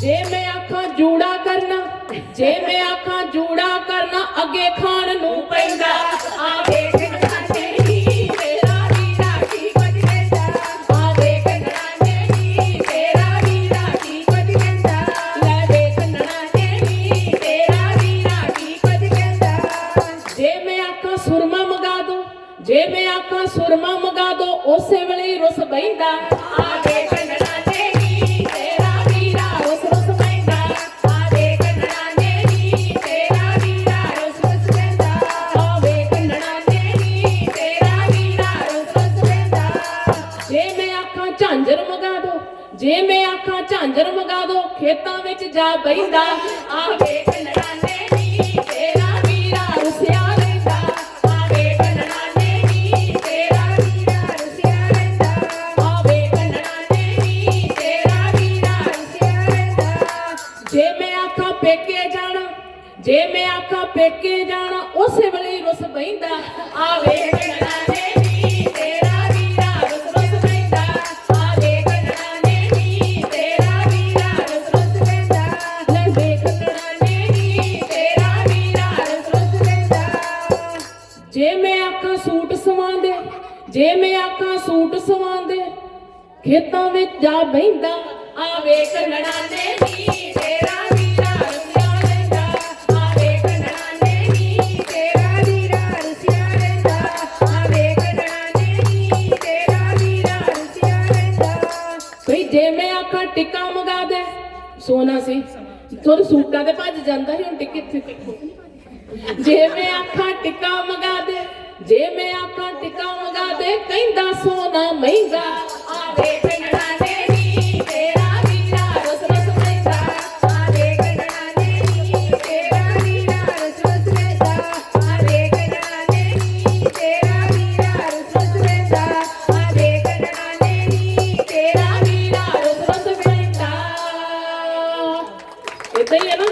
ਜੇ ਮੈਂ ਆਖਾਂ ਜੂੜਾ ਕਰਨਾ, ਜੇ ਮੈਂ ਆਖਾਂ ਜੂੜਾ ਕਰਨਾ, ਅੱਗੇ ਖਾਣ ਨੂੰ ਪੈਂਦਾ। ਆਵੇ ਜੇ ਮੈਂ ਆਖਾਂ ਸੁਰਮਾ ਮਗਾ ਦੋ, ਉਸੇ ਵੇਲੇ ਰੁੱਸ ਬੈਂਦਾ ਆਵੇ ਕੰਨੜਾ ਨੇ ਨੀ ਤੇਰਾ ਵੀਰਾ ਰੁੱਸ ਰੁੱਸ ਬੈਂਦਾ ਆਵੇ ਕੰਨੜਾ ਨੇ ਨੀ ਤੇਰਾ ਵੀਰਾ ਰੁੱਸ ਰੁੱਸ ਬੈਂਦਾ ਆਵੇ ਕੰਨੜਾ ਨੇ ਨੀ ਤੇਰਾ ਵੀਰਾ ਰੁੱਸ ਰੁੱਸ ਬੈਂਦਾ ਜੇ ਮੈਂ ਆਖਾਂ ਝਾਂਜਰ ਮਗਾ ਦੋ, ਜੇ ਮੈਂ ਆਖਾਂ ਝਾਂਜਰ ਮਗਾ ਦੋ, ਖੇਤਾਂ ਵਿੱਚ ਜਾ ਬੈਂਦਾ। ਆਵੇ ਕੰਨੜਾ ਜੇ ਮੈਂ ਆਖਾਂ ਪੇਕੇ ਜਾਣਾ, ਉਸੇ ਵੇਲੇ ਰੁੱਸ ਬੈਂਦਾ ਆਵੇ ਕੰਨੜਾ ਨੇ ਨੀ ਤੇਰਾ ਵੀਰਾ ਰੁੱਸ ਰੁੱਸ ਬੈਂਦਾ ਆਵੇ ਕੰਨੜਾ ਨੇ ਨੀ ਤੇਰਾ ਵੀਰਾ ਰੁੱਸ ਰੁੱਸ ਬੈਂਦਾ ਲੰਡੇ ਕੰਨੜਾ ਨੇ ਨੀ ਤੇਰਾ ਵੀਰਾ ਰੁੱਸ ਰੁੱਸ ਬੈਂਦਾ ਜੇ ਮੈਂ ਆਖਾਂ ਸੂਟ ਸਵਾਉਂਦੇ, ਜੇ ਮੈਂ ਆਖਾਂ ਸੂਟ ਸਵਾਉਂਦੇ, ਖੇਤਾਂ ਵਿੱਚ ਜਾ ਬੈਂਦਾ ਆਵੇ ਕੰਨੜਾ ਨੇ ਨੀ ਜੇ ਮੈਂ ਆਖਾਂ ਟਿੱਕਾ ਮੰਗਾ ਦੇ, ਸੋਨਾ ਸੀ। ਤੋਰ ਸੂਟਾਂ ਤੇ ਭੱਜ ਜਾਂਦਾ ਸੀ, ਹੁਣ ਟਿੱਕੇ ਕਿੱਥੇ ਜੇ ਮੈਂ ਆਖਾਂ ਟਿੱਕਾ ਮੰਗਾ ਦੇ, ਜੇ ਮੈਂ ਆਖਾਂ ਟਿੱਕਾ ਮੰਗਾ ਦੇ, ਕਹਿੰਦਾ ਸੋਨਾ ਮਹਿੰਗਾ। ਇਦਾਂ ਹੀ ਹੈ ਨਾ।